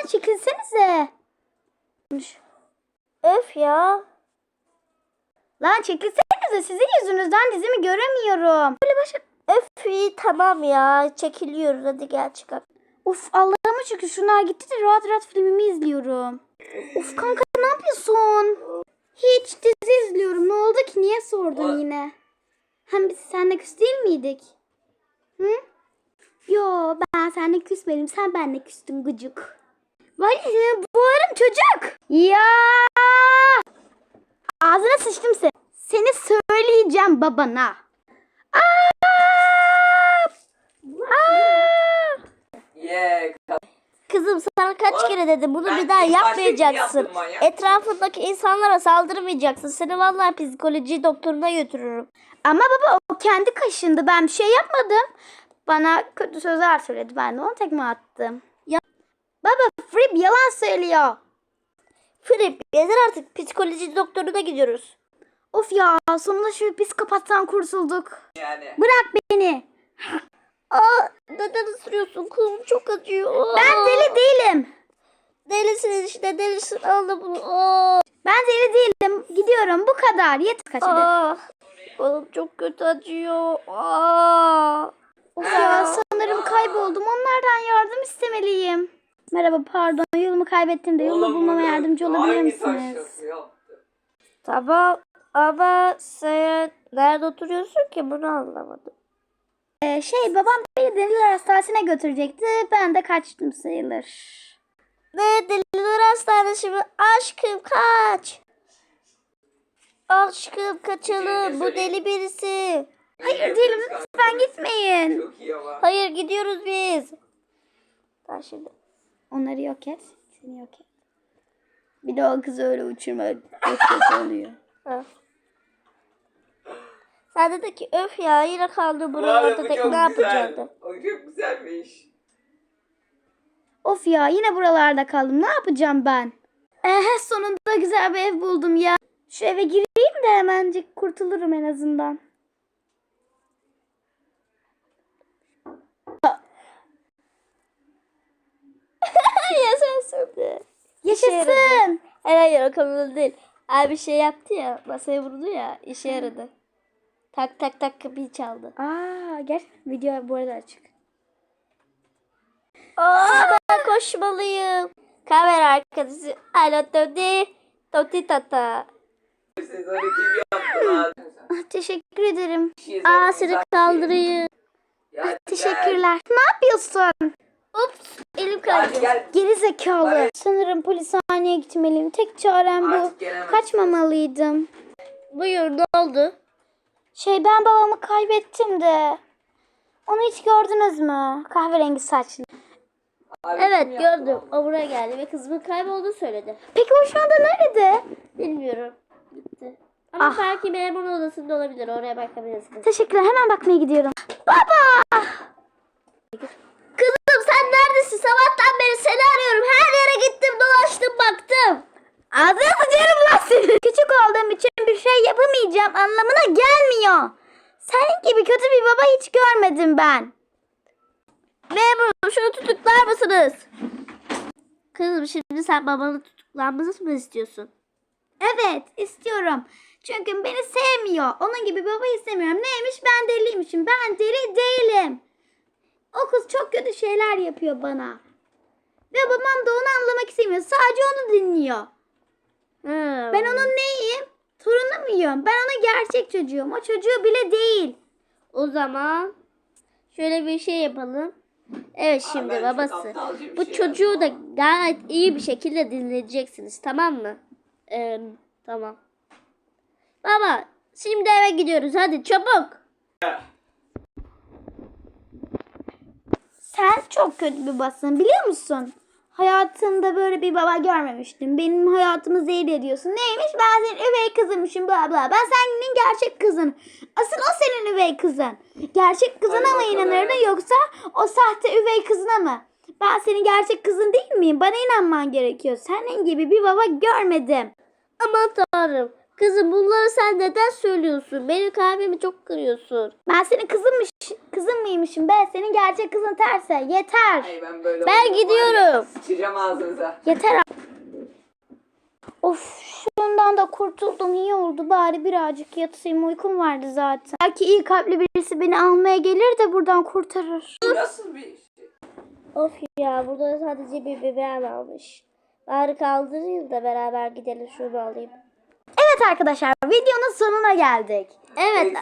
önümden çekilsenize. Öf ya. Lan çekilsenize sizin yüzünüzden dizimi göremiyorum. Böyle başa... Öf iyi tamam ya. Çekiliyoruz hadi gel çıkalım. Uf Allah'ıma şükür şunlar gitti de rahat rahat filmimi izliyorum. Uf kanka ne yapıyorsun? Hiç dizi izliyorum. Ne oldu ki? Niye sordun yine? Hem biz seninle küs değil miydik? Hı? Yo ben seninle küsmedim. Sen benimle küstün gıcık. Vay senin boğarım çocuk. Ya. Ağzına sıçtım sen. Seni söyleyeceğim babana. Aa! Aa! Yeah. Kızım sana kaç kere dedim bunu bir daha başta yapmayacaksın. Etrafındaki insanlara saldırmayacaksın. Seni vallahi psikoloji doktoruna götürürüm. Ama baba o kendi kaşındı. Ben bir şey yapmadım. Bana kötü sözler söyledi. Ben de ona tekme attım. Ya- Baba Frip yalan söylüyor. Filip yeter artık psikoloji doktoruna gidiyoruz. Of ya sonunda şu psikopattan kurtulduk. Yani. Bırak beni. Aa neden ısırıyorsun? Kolum çok acıyor. Aa, Ben deli değilim. Delisin işte delisin al bunu. Aa, Ben deli değilim. Gidiyorum bu kadar. Yeter kaç aa. Kolum çok kötü acıyor. Aa. Of ya sanırım kayboldum. Onlardan yardım istemeliyim. Merhaba pardon yolumu kaybettim de yolumu bulmama bu yardımcı olabilir misiniz? Tamam ama sen nerede oturuyorsun ki bunu anlamadım. Ee, şey babam beni deliler hastanesine götürecekti. Ben de kaçtım sayılır. Ne deliler hastanesi mi? Aşkım kaç. Aşkım kaçalım. Bu deli birisi. Hayır değilim lütfen gitmeyin. Hayır gidiyoruz biz. Tamam şimdi. Onları yok et. Seni yok et. Bir de o kızı öyle uçurma. Çok kötü oluyor. Ha. Sen dedi ki öf ya yine kaldı Bu buralarda tek ne güzel. yapacaktı? O çok güzelmiş. Of ya yine buralarda kaldım. Ne yapacağım ben? Eh sonunda güzel bir ev buldum ya. Şu eve gireyim de hemencik kurtulurum en azından. Yaşasın. Yaşasın. Hayır hayır o konuda değil. Abi bir şey yaptı ya masaya vurdu ya işe yaradı. Tak tak tak kapıyı çaldı. Aa gel video bu arada açık. Aa ben koşmalıyım. Kamera arkadaşı. Alo Toti. Toti tata. Siz onu kim yaptı lan? Ah, teşekkür ederim. Aa seni kaldırayım. Ya, Teşekkürler. Ne yapıyorsun? Ups elim kaydı. Gel. Geri zekalı. Hadi. Sanırım polishaneye gitmeliyim. Tek çarem bu. Artık gelemezsin. Kaçmamalıydım. Buyur ne oldu? Şey ben babamı kaybettim de. Onu hiç gördünüz mü? Kahverengi saçlı. Abi, kim Evet yaptı gördüm. lan? O buraya geldi ve kızımın kaybolduğunu söyledi. Peki o şu anda nerede? Bilmiyorum. Gitti. Ama Ah. belki memur odasında olabilir. Oraya bakabilirsiniz. Teşekkürler. Hemen bakmaya gidiyorum. Baba! Senin gibi kötü bir baba hiç görmedim ben. Memurum şunu tutuklar mısınız? Kızım şimdi sen babanı tutuklanmasını mı istiyorsun? Evet istiyorum. Çünkü beni sevmiyor. Onun gibi baba istemiyorum. Neymiş ben deliymişim. Ben deli değilim. O kız çok kötü şeyler yapıyor bana. Ve babam da onu anlamak istemiyor. Sadece onu dinliyor. Hmm. Ben onun neyim? Torunu muyum? Ben ona gerçek çocuğum. O çocuğu bile değil. O zaman şöyle bir şey yapalım. Evet şimdi çok babası. Bu şey çocuğu da gayet iyi bir şekilde dinleyeceksiniz tamam mı? Ee, tamam. Baba şimdi eve gidiyoruz hadi çabuk. Sen çok kötü bir babasın biliyor musun? Hayatımda böyle bir baba görmemiştim. Benim hayatımı zehir ediyorsun. Neymiş? Ben senin üvey kızımmışım bla bla. Ben senin gerçek kızın. Asıl o senin üvey kızın. Gerçek kızına mı inanırdın yoksa o sahte üvey kızına mı? Ben senin gerçek kızın değil miyim? Bana inanman gerekiyor. Senin gibi bir baba görmedim. Aman tanrım. Kızım bunları sen neden söylüyorsun? Benim kalbimi çok kırıyorsun. Ben senin kızınmış, kızın mıymışım be? Senin gerçek kızın terse. Yeter. Ay ben böyle Ben gidiyorum. Sıçacağım ağzınıza. Yeter. Of şundan da kurtuldum iyi oldu bari birazcık yatayım uykum vardı zaten. Belki iyi kalpli birisi beni almaya gelir de buradan kurtarır. Bu nasıl bir şey? Of ya burada sadece bir bebeğim almış. Bari kaldırayım da beraber gidelim şunu alayım. Evet arkadaşlar videonun sonuna geldik. Evet.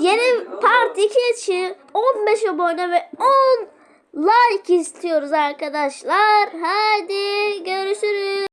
Yeni part 2 için 15 abone ve 10 like istiyoruz arkadaşlar. Hadi görüşürüz.